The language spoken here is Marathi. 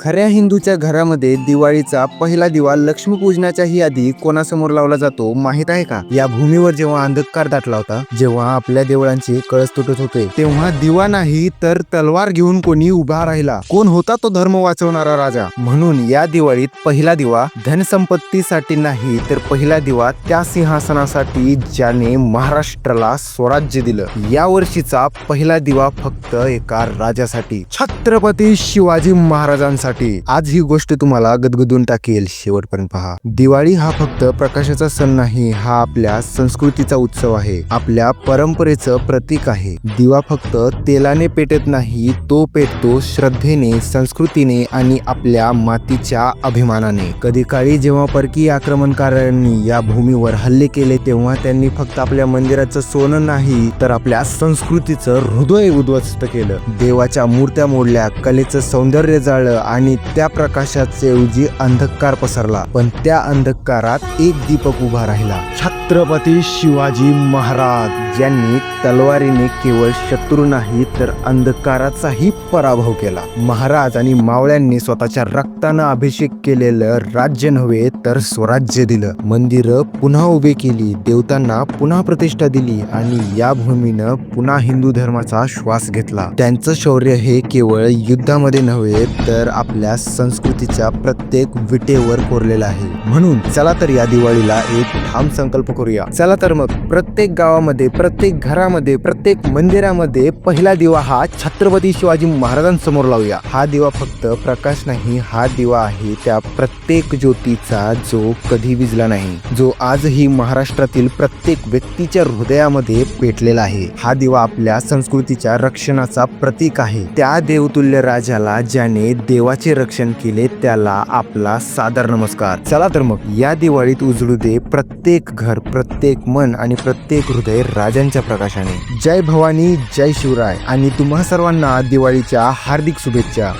खऱ्या हिंदूच्या घरामध्ये दिवाळीचा पहिला दिवा लक्ष्मीपूजनाच्याही आधी कोणासमोर लावला जातो माहीत आहे का? या भूमीवर जेव्हा अंधकार दाटला होता जेव्हा आपल्या देवळांचे कळस तुटत होते तेव्हा दिवा नाही तर तलवार घेऊन कोणी उभा राहिला. कोण होता तो धर्म वाचवणारा राजा? म्हणून या दिवाळीत पहिला दिवा धनसंपत्तीसाठी नाही तर पहिला दिवा त्या सिंहासनासाठी ज्याने महाराष्ट्राला स्वराज्य दिलं. या वर्षीचा पहिला दिवा फक्त एका राजासाठी. छत्रपती शिवाजी महाराजांसाठी. आज ही गोष्ट तुम्हाला गदगदून टाकेल. शेवटपर्यंत पहा. दिवाळी हा फक्त प्रकाशाचा सण नाही हा आपल्या संस्कृतीचा उत्सव आहे. आपल्या परंपरेचं प्रतीक आहे. दिवा फक्त तेलाने पेटत नाही तो पेटतो श्रद्धेने संस्कृतीने आणि आपल्या मातीच्या अभिमानाने. कधी काळी जेव्हा परकीय आक्रमणकारांनी या भूमीवर हल्ले केले तेव्हा त्यांनी फक्त आपल्या मंदिराचं सोनं नाही तर आपल्या संस्कृतीचं हृदय उद्ध्वस्त केलं. देवाच्या मूर्त्या मोडल्या कलेचं सौंदर्य जाळलं आणि त्या प्रकाशाचे ऐवजी अंधकार पसरला. पण त्या अंधकारात एक दीपक उभा राहिला. छत्रपती शिवाजी महाराज ज्यांनी तलवारीने केवळ शत्रू नाही तर अंधकाराचाही पराभव केला. महाराज आणि मावळ्यांनी स्वतःच्या रक्तानं अभिषेक केलेलं राज्य नव्हे तर स्वराज्य दिलं. मंदिरं पुन्हा उभे केली देवतांना पुन्हा प्रतिष्ठा दिली आणि या भूमीनं पुन्हा हिंदू धर्माचा श्वास घेतला. त्यांचं शौर्य हे केवळ युद्धामध्ये नव्हे तर आपल्या संस्कृतीच्या प्रत्येक विटेवर कोरलेला आहे. म्हणून चला तर या दिवाळीला एक ठाम संकल्प करूया. चला तर मग प्रत्येक गावामध्ये प्रत्येक घरामध्ये प्रत्येक मंदिरामध्ये पहिला दिवा हा छत्रपती शिवाजी महाराजांसमोर लावूया. हा दिवा फक्त प्रकाश नाही हा दिवा आहे त्या प्रत्येक ज्योतीचा जो कधी विजला नाही जो आजही महाराष्ट्रातील प्रत्येक व्यक्तीच्या हृदयामध्ये पेटलेला आहे. हा दिवा आपल्या संस्कृतीच्या रक्षणाचा प्रतीक आहे. त्या देवतुल्य राजाला ज्याने देवा देवाचे रक्षण केले त्याला आपला सादर नमस्कार. चला तर मग या दिवाळीत उजळू दे प्रत्येक घर प्रत्येक मन आणि प्रत्येक हृदय राजांच्या प्रकाशाने. जय भवानी जय शिवराय. आणि तुम्हा सर्वांना दिवाळीच्या हार्दिक शुभेच्छा.